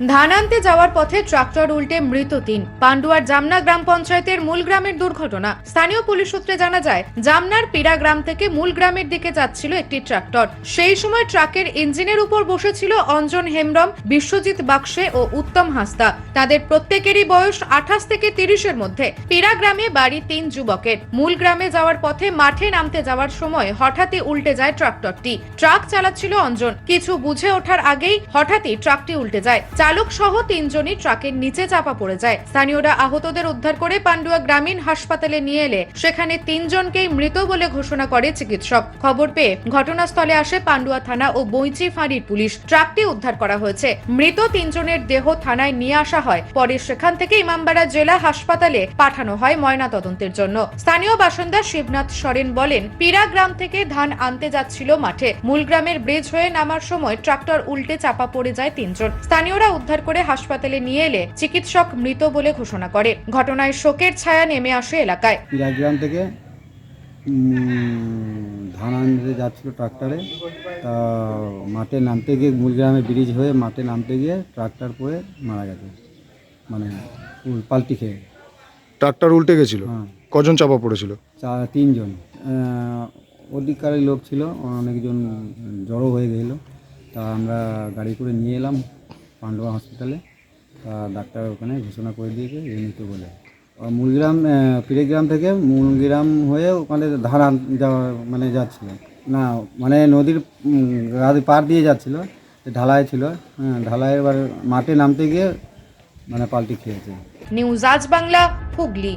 ধান আনতে যাওয়ার পথে ট্রাক্টর উল্টে মৃত তিন। পান্ডুয়ার জামনা গ্রাম পঞ্চায়েতের মূল গ্রামের দুর্ঘটনা। স্থানীয় পুলিশ সূত্রে জানা যায়, জামনার পিরা গ্রাম থেকে মূল গ্রামের দিকে যাচ্ছিল একটি ট্রাক্টর। সেই সময় ট্রাকের ইঞ্জিনের উপর বসেছিল অঞ্জন হেমব্রম, বিশ্বজিৎ বাক্সে ও উত্তম হাসদা তাদের প্রত্যেকেরই বয়স আঠাশ থেকে তিরিশের মধ্যে। পিরা গ্রামে বাড়ি তিন যুবকের। মূল গ্রামে যাওয়ার পথে মাঠে নামতে যাওয়ার সময় হঠাৎই উল্টে যায় ট্রাক্টরটি। ট্রাক চালাচ্ছিল অঞ্জন। কিছু বুঝে ওঠার আগেই হঠাৎই ট্রাকটি উল্টে যায়। চালক সহ তিনজনই ট্রাকের নিচে চাপা পড়ে যায়। স্থানীয়রা আহতদের উদ্ধার করে পান্ডুয়া গ্রামীণ হাসপাতালে নিয়ে এলে। সেখানে তিনজনকেই মৃত বলে ঘোষণা করে চিকিৎসক। খবর পেয়ে ঘটনাস্থলে আসে পান্ডুয়া থানা ও বইচি ফাঁড়ির পুলিশ। ট্রাকটি উদ্ধার করা হয়েছে। মৃত তিনজনের দেহ থানায় নিয়ে আসা হয়। পরে সেখান থেকে ইমামবাড়া জেলা হাসপাতালে পাঠানো হয় ময়না তদন্তের জন্য। স্থানীয় বাসিন্দা শিবনাথ সরেন বলেন পিরা গ্রাম থেকে ধান আনতে যাচ্ছিল মাঠে। মূল গ্রামের ব্রিজ হয়ে নামার সময় ট্রাক্টর উল্টে চাপা পড়ে যায় তিনজন। স্থানীয়রা উদ্ধার করে হাসপাতালে নিয়ে এলে চিকিৎসক মৃত বলে ঘোষণা করে। ঘটনায় শোকের ছায়া নেমে আসে এলাকায়। পিরাগ্রাম থেকে ধান আনতে যাচ্ছিল ট্রাক্টরে। তা মাঠে নামতে গিয়ে মূলগ্রামে ব্রিজ হয়ে মাঠে নামতে গিয়ে ট্রাক্টর পরে মারা গেছে। মানে পাল্টি খেয়ে। ট্রাক্টর উল্টে গেছিল? হ্যাঁ। কজন চাপা পড়েছিল? চা তিনজন। অধিকারী লোক ছিল অনেকজন জড়ো হয়ে গেল তা আমরা গাড়ি করে নিয়ে এলাম। পান্ডবা হসপিটালে ডাক্তার ওখানে ঘোষণা করে দিয়েছে এমনিতে বলে। আর মূলগ্রাম আহ, পিড়েগ্রাম থেকে মূলগ্রাম হয়ে ওখানে আন- যাওয়া মানে যাচ্ছিল। না মানে নদীর পার দিয়ে যাচ্ছিল ঢালাই ছিল হ্যাঁ ঢালাই এবার মাঠে নামতে গিয়ে মানে পাল্টি খেয়েছে। নিউজ আজ বাংলা হুগলি।